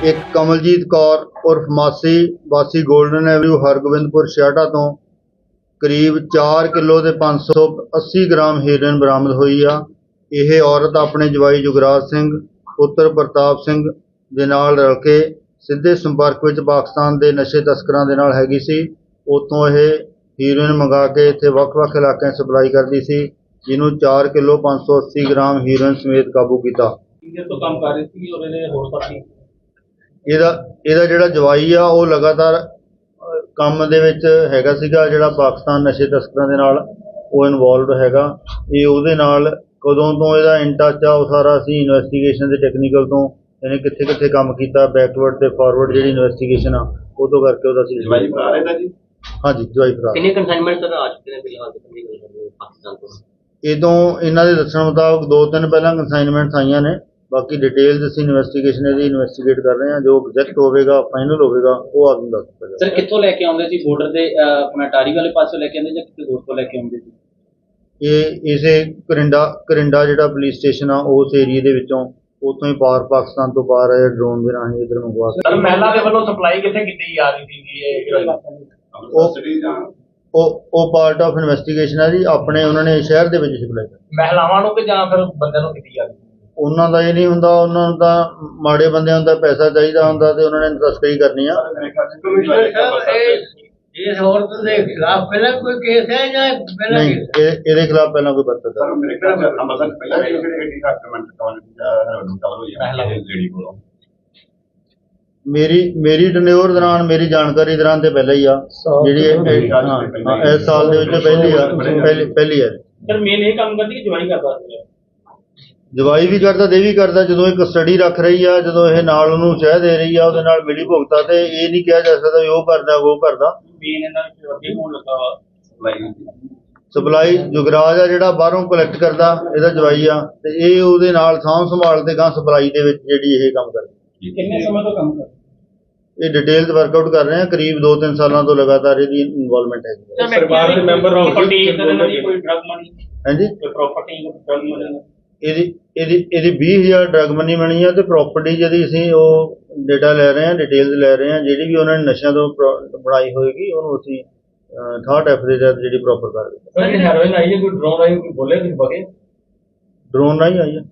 ਇੱਕ ਕਮਲਜੀਤ ਕੌਰ ਉਰਫ ਮਾਸੀ, ਵਾਸੀ 골ਡਨ ਐਵਨਿਊ, ਹਰਗੋਬਿੰਦਪੁਰ ਛਿਆਟਾ ਤੋਂ ਕਰੀਬ 4 ਕਿਲੋ ਤੇ 580 ਗ੍ਰਾਮ ਹੀਰੋਇਨ ਬਰਾਮਦ ਹੋਈ ਆ। ਇਹ ਔਰਤ ਆਪਣੇ ਜਵਾਈ ਜੁਗਰਾਜ ਸਿੰਘ, ਪੁੱਤਰ ਪ੍ਰਤਾਪ ਸਿੰਘ ਦੇ ਨਾਲ ਰਲ ਕੇ ਸਿੱਧੇ ਸੰਪਰਕ ਵਿੱਚ ਪਾਕਿਸਤਾਨ ਦੇ ਨਸ਼ੇ ਤਸਕਰਾਂ ਦੇ ਨਾਲ ਹੈਗੀ ਸੀ। ਉੱਥੋਂ ਇਹ ਹੀਰੋਇਨ ਮੰਗਾ ਕੇ ਇੱਥੇ ਵੱਖ-ਵੱਖ ਇਲਾਕਿਆਂ ਸਪਲਾਈ ਕਰਦੀ ਸੀ, ਜਿਹਨੂੰ 4 ਕਿਲੋ 580 ਗ੍ਰਾਮ ਹੀਰੋਇਨ ਸਮੇਤ ਕਾਬੂ ਕੀਤਾ। ਟੀਚਰ ਤੋਂ ਕੰਮ ਕਰ ਰਹੀ ਸੀ ਔਰ ਇਹਦੇ ਹੋਰ ਸਾਥੀ ਇਹਦਾ ਇਹਦਾ ਜਿਹੜਾ ਜਵਾਈ ਆ ਉਹ ਲਗਾਤਾਰ ਕੰਮ ਦੇ ਵਿੱਚ ਹੈਗਾ ਸੀਗਾ ਜਿਹੜਾ ਪਾਕਿਸਤਾਨ ਨਸ਼ੇ ਤਸਕਰਾਂ ਦੇ ਨਾਲ ਉਹ ਇਨਵੋਲਵਡ ਹੈਗਾ। ਇਹ ਉਹਦੇ ਨਾਲ ਕਦੋਂ ਤੋਂ ਇਹਦਾ ਇਨ ਟੱਚ ਆ ਉਹ ਸਾਰਾ ਅਸੀਂ ਇਨਵੈਸਟੀਗੇਸ਼ਨ ਦੇ ਟੈਕਨੀਕਲ ਤੋਂ ਇਹਨੇ ਕਿੱਥੇ ਕਿੱਥੇ ਕੰਮ ਕੀਤਾ ਬੈਕਵਰਡ ਤੇ ਫਾਰਵਰਡ ਜਿਹੜੀ ਇਨਵੈਸਟੀਗੇਸ਼ਨ ਆ ਉਹ ਤੋਂ ਕਰਕੇ ਉਹਦਾ ਅਸੀਂ ਜਵਾਈ ਭਰਾ ਰਹਿੰਦਾ ਜੀ? ਹਾਂਜੀ ਜਵਾਈ ਭਰਾ। ਕਿੰਨੇ ਕੰਸਾਈਨਮੈਂਟ ਸਰ ਆ ਚੁੱਕੇ ਨੇ ਫਿਲਹਾਲ ਪਾਕਿਸਤਾਨ ਤੋਂ? ਇਹ ਤੋਂ ਇਹਨਾਂ ਦੇ ਦੱਸਣ ਮੁਤਾਬਕ ਦੋ ਤਿੰਨ ਪਹਿਲਾਂ ਕੰਸਾਈਨਮੈਂਟਸ ਆਈਆਂ ਨੇ। ਬਾਕੀ ਡਿਟੇਲਸ ਅਸੀਂ ਇਨਵੈਸਟੀਗੇਸ਼ਨ ਇਹਦੀ ਇਨਵੈਸਟੀਗੇਟ ਕਰ ਰਹੇ ਹਾਂ ਜੋ ਐਗਜ਼ੈਕਟ ਹੋਵੇਗਾ ਫਾਈਨਲ ਹੋਵੇਗਾ ਉਹ ਆਦਮੀ ਦੱਸ ਸਕਦਾ ਸਰ ਕਿੱਥੋਂ ਲੈ ਕੇ ਆਉਂਦੇ ਸੀ? ਬਾਰਡਰ ਦੇ ਅਹ, ਆਪਣਾ ਟਾਰੀ ਵਾਲੇ ਪਾਸੋਂ ਲੈ ਕੇ ਆਉਂਦੇ ਜਾਂ ਕਿਤੇ ਹੋਰ ਤੋਂ ਲੈ ਕੇ ਆਉਂਦੇ ਸੀ? ਇਹ ਇਸੇ ਕਰਿੰਡਾ ਕਰਿੰਡਾ ਜਿਹੜਾ ਪੁਲਿਸ ਸਟੇਸ਼ਨ ਆ ਉਸ ਏਰੀਏ ਦੇ ਵਿੱਚੋਂ ਉੱਥੋਂ ਹੀ ਪਾਰ ਪਾਕਿਸਤਾਨ ਤੋਂ ਪਾਰ ਆਏ ਡਰੋਨ ਦੇ ਰਾਹੀਂ ਇਧਰ ਮੰਗਵਾ ਸਰ ਮਹਿਲਾ ਦੇ ਵੱਲੋਂ ਸਪਲਾਈ ਕਿੱਥੇ ਕੀਤੀ ਜਾ ਰਹੀ ਸੀ ਇਹ ਉਹ- ਸਿਟੀ ਜਾਂ ਉਹ ਉਹ ਪਾਰਟ ਆਫ ਇਨਵੈਸਟੀਗੇਸ਼ਨ ਹੈ ਜੀ ਆਪਣੇ ਉਹਨਾਂ ਨੇ ਸ਼ਹਿਰ ਦੇ ਵਿੱਚ ਸਪਲਾਈ ਮਹਿਲਾਵਾਂ ਨੂੰ ਕਿ ਜਾਂ ਫਿਰ ਬੰਦਿਆਂ ਨੂੰ ਕੀਤੀ ਜਾ ਰਹੀ ਸੀ? ਉਹਨਾਂ ਦਾ ਇਹ ਨਹੀਂ ਹੁੰਦਾ ਉਹਨਾਂ ਨੂੰ ਤਾਂ ਮਾੜੇ ਬੰਦਿਆਂ ਦਾ ਪੈਸਾ ਚਾਹੀਦਾ ਹੁੰਦਾ ਤੇ ਉਹਨਾਂ ਨੇ ਤਸਕਰੀ ਕਰਨੀ ਆ। ਕਮਿਸ਼ਨਰ ਸਾਹਿਬ ਇਹ ਇਸ ਔਰਤ ਦੇ ਖਿਲਾਫ ਪਹਿਲਾਂ ਕੋਈ ਕੇਸ ਹੈ ਜਾਂ ਪਹਿਲਾਂ ਨਹੀਂ ਇਹ- ਇਹਦੇ ਖਿਲਾਫ ਪਹਿਲਾਂ ਕੋਈ ਪਰਚਾ ਸਰ ਮੇਰੇ ਖਿਆਲ ਚ ਅੰਮ੍ਰਿਤਸਰ ਪਹਿਲਾਂ ਵੀ ਜਿਹੜੇ ਐਡੀ ਡਾਕੂਮੈਂਟ ਕਵਰ ਹੋਈ ਹੈ ਲੇਡੀ ਕੋਲੋਂ? ਮੇਰੀ ਮੇਰੀ ਟਨਿਓਰ ਦੌਰਾਨ ਮੇਰੀ ਜਾਣਕਾਰੀ ਦੌਰਾਨ ਤੇ ਪਹਿਲਾਂ ਹੀ ਆ। ਜਿਹੜੀ ਇਹ- ਇਹ- ਹਾਂ ਹਾਂ, ਇਸ ਸਾਲ ਦੇ ਵਿੱਚ ਪਹਿਲੀ ਆ। ਪਹਿਲੀ ਪਹਿਲੀ ਹੈ ਸਰ ਮੇਨ ਇਹ ਕੰਮ ਕਰਦੀ ਕਿ ਜਵਾਈ ਕਰਦਾ? ਸੀ ਜਵਾਈ ਵੀ ਕਰਦਾ ਦੇ ਵੀ ਕਰਦਾ ਜਦੋਂ ਇਹ ਕਸਟਡੀ ਰੱਖ ਰਹੀ ਆ ਜਦੋਂ ਇਹ ਨਾਲ ਉਹਨੂੰ ਚਾਹ ਦੇ ਰਹੀ ਆ ਉਹਦੇ ਨਾਲ ਮਿਲੀ ਭੁਗਤਾ ਤੇ ਇਹ ਨਹੀਂ ਕਿਹਾ ਜਾ ਸਕਦਾ ਵੀ ਉਹ ਕਰਦਾ ਉਹ ਕਰਦਾ। ਮੇਨ ਇਹਨਾਂ ਵਿੱਚ ਅੱਗੇ ਹੋਣ ਲੱਗਾ ਵਾ ਲਾਈਨ ਸਪਲਾਈ ਜੁਗਰਾਜ ਆ ਜਿਹੜਾ ਬਾਹਰੋਂ ਕਲੈਕਟ ਕਰਦਾ ਇਹਦਾ ਜਵਾਈ ਆ ਤੇ ਇਹ ਉਹਦੇ ਨਾਲ ਸਾਂਭ ਸੰਭਾਲ ਤੇ ਗਾਂ ਸਪਲਾਈ ਦੇ ਵਿੱਚ ਜਿਹੜੀ ਇਹ ਕੰਮ ਕਰਦਾ। ਕਿੰਨੇ ਸਮੇਂ ਤੋਂ ਕੰਮ ਕਰ ਇਹ ਡਿਟੇਲਸ ਵਰਕਆਊਟ ਕਰ ਰਹੇ ਆ ਕਰੀਬ 2-3 ਸਾਲਾਂ ਤੋਂ ਲਗਾਤਾਰ ਇਹਦੀ ਇਨਵੋਲਵਮੈਂਟ ਹੈ। ਪਰਿਵਾਰ ਦੇ ਮੈਂਬਰ ਹੋ ਪ੍ਰੋਪਰਟੀ ਇਹਨਾਂ ਦੀ ਕੋਈ ਡਰਗ ਮਨੀ ਹਾਂਜੀ? ਕੋਈ ਪ੍ਰਾਪਰਟੀ ਇਹਦੀ ਇਹਦੀ ਇਹਦੀ 20000 ਡਰਗ ਮਨੀ ਬਣੀ ਆ ਤੇ ਪ੍ਰਾਪਰਟੀ ਜਿਹੜੀ ਅਸੀਂ ਉਹ ਡੇਟਾ ਲੈ ਰਹੇ ਹਾਂ ਡਿਟੇਲਸ ਲੈ ਰਹੇ ਹਾਂ ਜਿਹੜੀ ਵੀ ਉਹਨਾਂ ਨੇ ਨਸ਼ਿਆਂ ਤੋਂ ਪ੍ਰੋ- ਬਣਾਈ ਹੋਏਗੀ ਉਹਨੂੰ ਅਸੀਂ ਥਾਟ ਐਫ ਦੇ ਤਹਿਤ ਜਿਹੜੀ ਪ੍ਰੋਪਰ ਕਰ ਰਹੇ ਸਰ ਇਹ ਹੈਰੋਇਨ ਆਈ ਹੈ ਕੋਈ ਡਰੋਨ ਆਈ ਕੋਈ ਬੋਲੇ ਕੁਝ ਬਗੇ ਡਰੋਨ ਰਾਹੀਂ ਆਈ ਆ।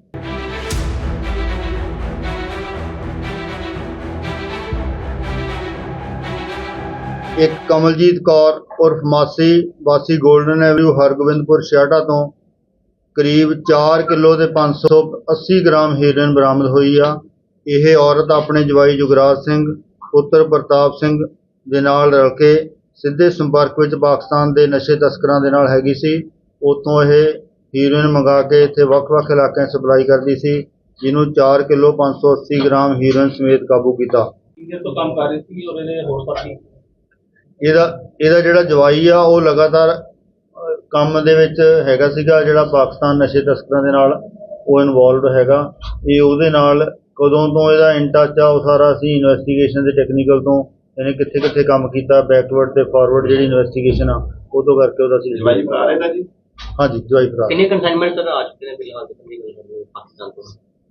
ਇੱਕ ਕਮਲਜੀਤ ਕੌਰ ਉਰਫ ਮਾਸੀ ਵਾਸੀ 골ਡਨ ਐਵਨਿਊ ਹਰਗੋਬਿੰਦਪੁਰ ਛਿਆਟਾ ਤੋਂ ਕਰੀਬ 4 ਕਿਲੋ ਤੇ 580 ਗ੍ਰਾਮ ਹੀਰੋਇਨ ਬਰਾਮਦ ਹੋਈ ਆ। ਇਹ ਔਰਤ ਆਪਣੇ ਜਵਾਈ ਜੁਗਰਾਜ ਸਿੰਘ ਪੁੱਤਰ ਪ੍ਰਤਾਪ ਸਿੰਘ ਦੇ ਨਾਲ ਰਲ ਕੇ ਸਿੱਧੇ ਸੰਪਰਕ ਵਿੱਚ ਪਾਕਿਸਤਾਨ ਦੇ ਨਸ਼ੇ ਤਸਕਰਾਂ ਦੇ ਨਾਲ ਹੈਗੀ ਸੀ। ਉੱਥੋਂ ਇਹ ਹੀਰੋਇਨ ਮੰਗਾ ਕੇ ਇੱਥੇ ਵੱਖ-ਵੱਖ ਇਲਾਕਿਆਂ ਸਪਲਾਈ ਕਰਦੀ ਸੀ ਜਿਹਨੂੰ 4 ਕਿਲੋ 580 ਗ੍ਰਾਮ ਹੀਰੋਇਨ ਸਮੇਤ ਕਾਬੂ ਕੀਤਾ। ਟੀਚਰ ਤੋਂ ਕੰਮ ਕਰ ਰਹੀ ਸੀ ਔਰ ਇਹਦੇ ਹੋਰ ਸਾਥੀ ਇਹਦਾ ਇਹਦਾ ਜਿਹੜਾ ਜਵਾਈ ਆ ਉਹ ਲਗਾਤਾਰ ਕੰਮ ਦੇ ਵਿੱਚ ਹੈਗਾ ਸੀਗਾ ਜਿਹੜਾ ਪਾਕਿਸਤਾਨ ਨਸ਼ੇ ਤਸਕਰਾਂ ਦੇ ਨਾਲ ਉਹ ਇਨਵੋਲਵਡ ਹੈਗਾ। ਇਹ ਉਹਦੇ ਨਾਲ ਕਦੋਂ ਤੋਂ ਇਹਦਾ ਇਨ ਟੱਚ ਆ ਉਹ ਸਾਰਾ ਅਸੀਂ ਇਨਵੈਸਟੀਗੇਸ਼ਨ ਦੇ ਟੈਕਨੀਕਲ ਤੋਂ ਇਹਨੇ ਕਿੱਥੇ ਕਿੱਥੇ ਕੰਮ ਕੀਤਾ ਬੈਕਵਰਡ ਤੇ ਫਾਰਵਰਡ ਜਿਹੜੀ ਇਨਵੈਸਟੀਗੇਸ਼ਨ ਆ ਉਹ ਤੋਂ ਕਰਕੇ ਉਹਦਾ ਅਸੀਂ ਜਵਾਈ ਭਰਾ ਰਹਿੰਦਾ ਜੀ? ਹਾਂਜੀ ਜਵਾਈ ਭਰਾ ਕਿੰਨੇ ਕੰਸਾਈਨਮੈਂਟ ਸਰ ਆ ਚੁੱਕੇ ਨੇ ਫਿਲਹਾਲ ਤੇ ਕੰਦੀ ਗੱਲ ਕਰਦੇ ਪਾਕਿਸਤਾਨ ਤੋਂ?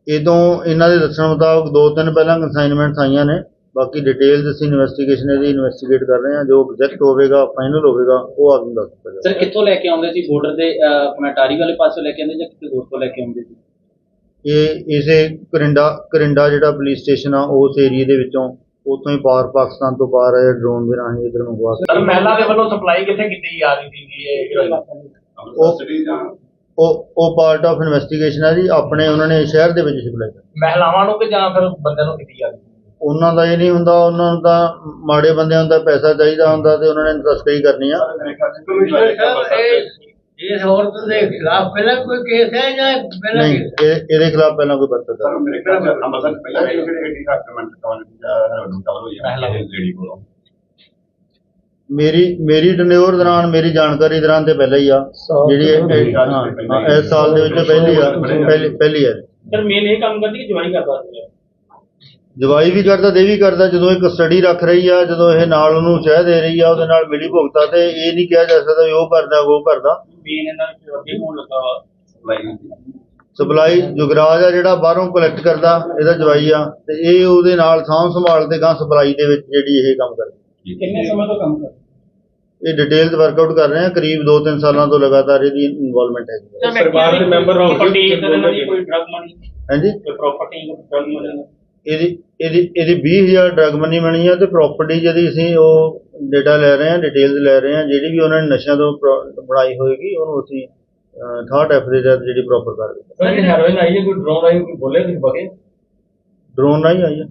ਇਹ ਤੋਂ ਇਹਨਾਂ ਦੇ ਦੱਸਣ ਮੁਤਾਬਕ ਦੋ ਤਿੰਨ ਪਹਿਲਾਂ ਕੰਸਾਈਨਮੈਂਟਸ ਆਈਆਂ ਨੇ। ਬਾਕੀ ਡਿਟੇਲਸ ਅਸੀਂ ਇਨਵੈਸਟੀਗੇਸ਼ਨ ਇਹਦੀ ਇਨਵੈਸਟੀਗੇਟ ਕਰ ਰਹੇ ਹਾਂ। ਜੋ ਐਗਜ਼ੈਕਟ ਹੋਵੇਗਾ ਫਾਈਨਲ ਹੋਵੇਗਾ ਉਹ ਆਦਮੀ ਦੱਸ ਸਕਦਾ ਸਰ ਕਿੱਥੋਂ ਲੈ ਕੇ ਆਉਂਦੇ ਸੀ? ਬਾਰਡਰ ਦੇ ਅਹ, ਆਪਣਾ ਟਾਰੀ ਵਾਲੇ ਪਾਸੋਂ ਲੈ ਕੇ ਆਉਂਦੇ ਜਾਂ ਕਿਤੇ ਹੋਰ ਤੋਂ ਲੈ ਕੇ ਆਉਂਦੇ ਸੀ? ਇਹ ਇਸੇ ਕਰਿੰਡਾ ਕਰਿੰਡਾ ਜਿਹੜਾ ਪੁਲਿਸ ਸਟੇਸ਼ਨ ਆ ਉਸ ਏਰੀਏ ਦੇ ਵਿੱਚੋਂ ਉੱਥੋਂ ਹੀ ਪਾਰ ਪਾਕਿਸਤਾਨ ਤੋਂ ਪਾਰ ਆਏ ਡਰੋਨ ਦੇ ਰਾਹੀਂ ਇਧਰ ਮੰਗਵਾ ਸਰ ਮਹਿਲਾ ਦੇ ਵੱਲੋਂ ਸਪਲਾਈ ਕਿੱਥੇ ਕੀਤੀ ਜਾ ਰਹੀ ਸੀ ਇਹ ਜਾਂ ਉਹ ਉਹ ਪਾਰਟ ਆਫ ਇਨਵੈਸਟੀਗੇਸ਼ਨ ਹੈ ਜੀ। ਆਪਣੇ ਉਹਨਾਂ ਨੇ ਸ਼ਹਿਰ ਦੇ ਵਿੱਚ ਸਪਲਾਈ ਮਹਿਲਾਵਾਂ ਨੂੰ ਕਿ ਜਾਂ ਫਿਰ ਬੰਦਿਆਂ ਨੂੰ ਕੀਤੀ ਜਾ ਰਹੀ ਸੀ? ਉਹਨਾਂ ਦਾ ਇਹ ਨਹੀਂ ਹੁੰਦਾ ਉਹਨਾਂ ਨੂੰ ਤਾਂ ਮਾੜੇ ਬੰਦਿਆਂ ਦਾ ਪੈਸਾ ਚਾਹੀਦਾ ਹੁੰਦਾ ਤੇ ਉਹਨਾਂ ਨੇ ਤਸਕਰੀ ਕਰਨੀ ਆ। ਇਸ ਔਰਤ ਦੇ ਖਿਲਾਫ ਪਹਿਲਾਂ ਕੋਈ ਕੇਸ ਹੈ ਜਾਂ ਪਹਿਲਾਂ ਨਹੀਂ ਇਹ- ਇਹਦੇ ਖਿਲਾਫ ਪਹਿਲਾਂ ਕੋਈ ਪਰਚਾ ਦਰਜ ਮੇਰੇ ਖਿਆਲ ਅੰਮ੍ਰਿਤਸਰ ਪਹਿਲਾਂ ਵੀ ਜਿਹੜੇ ਐਡੀ ਡਾਕੂਮੈਂਟ ਕਵਰ ਹੋਈ ਹੈ ਲੇਡੀ ਕੋਲੋਂ। ਮੇਰੀ ਮੇਰੀ ਦੌਰਾਨ ਮੇਰੀ ਜਾਣਕਾਰੀ ਦੌਰਾਨ ਤੇ ਪਹਿਲਾਂ ਹੀ ਆ ਜਿਹੜੀ ਇਹ- ਇਹ- ਹਾਂ। ਹਾਂ, ਇਸ ਸਾਲ ਦੇ ਵਿੱਚ ਪਹਿਲੀ ਆ ਪਹਿਲੀ ਪਹਿਲੀ ਹੈ ਸਰ ਮੇਨ ਇਹ ਕੰਮ ਕਰਦੀ ਕਿ ਜਵਾਈ ਕਰਦਾ ਸੀ ਜਵਾਈ ਵੀ ਕਰਦਾ ਦੇ ਵੀ ਕਰਦਾ ਜਦੋਂ ਇਹ ਕਸਟਡੀ ਰੱਖ ਰਹੀ ਆ ਜਦੋਂ ਇਹ ਨਾਲ ਉਹਨੂੰ ਚਾਹ ਦੇ ਰਹੀ ਆ ਉਹਦੇ ਨਾਲ ਮਿਲੀ ਭੁਗਤਾ ਤੇ ਇਹ ਨਹੀਂ ਕਿਹਾ ਜਾ ਸਕਦਾ ਵੀ ਉਹ ਕਰਦਾ ਉਹ ਕਰਦਾ। ਮੇਨ ਇਹਨਾਂ ਵਿੱਚ ਅੱਗੇ ਹੋਣ ਲੱਗਾ ਵਾ ਲਾਈਨ ਸਪਲਾਈ ਜੁਗਰਾਜ ਆ ਜਿਹੜਾ ਬਾਹਰੋਂ ਕਲੈਕਟ ਕਰਦਾ ਇਹਦਾ ਜਵਾਈ ਆ ਤੇ ਇਹ ਉਹਦੇ ਨਾਲ ਸਾਂਭ ਸੰਭਾਲ ਤੇ ਗਾਂ ਸਪਲਾਈ ਦੇ ਵਿੱਚ ਜਿਹੜੀ ਇਹ ਕੰਮ ਕਰਦਾ। ਕਿੰਨੇ ਸਮੇਂ ਤੋਂ ਕੰਮ ਕਰ ਇਹ ਡਿਟੇਲ ਵਰਕਆਊਟ ਕਰ ਰਹੇ ਆ ਕਰੀਬ 2-3 ਸਾਲਾਂ ਤੋਂ ਲਗਾਤਾਰ ਇਹਦੀ ਇਨਵੋਲਵਮੈਂਟ ਹੈ ਪਰਿਵਾਰ ਦੇ ਮੈਂਬਰ ਪ੍ਰੋਪਰਟੀ ਕੋਈ ਡਰਗ ਮਨੀ ਹਾਂਜੀ? ਕੋਈ ਪ੍ਰਾਪਰਟੀ ਡਰਗ ਮਨੀ ਇਹਦੀ ਇਹਦੀ ਇਹਦੀ 20000 ਡਰਗ ਮਨੀ ਬਣੀ ਆ ਤੇ ਪ੍ਰਾਪਰਟੀ ਜਿਹੜੀ ਅਸੀਂ ਉਹ ਡੇਟਾ ਲੈ ਰਹੇ ਆ ਡਿਟੇਲਸ ਲੈ ਰਹੇ ਆ ਜਿਹੜੀ ਵੀ ਉਹਨਾਂ ਨੇ ਨਸ਼ਿਆਂ ਤੋਂ ਪ੍ਰੋ- ਬਣਾਈ ਹੋਏਗੀ ਉਹਨੂੰ ਅਸੀਂ ਥਾਰਟ ਐਫ ਦੇ ਤਹਿਤ ਜਿਹੜੀ ਪ੍ਰੋਪਰ ਕਰ ਦਿੱਤਾ। ਸਰ ਹੈਰੋਇਨ ਆਈ ਹੈ ਕੋਈ ਡਰੋਨ ਆਈ ਕੋਈ ਬੋਲੇ ਕੁਝ ਬਗੇ ਡਰੋਨ ਰਾਹੀਂ ਆਈ ਆ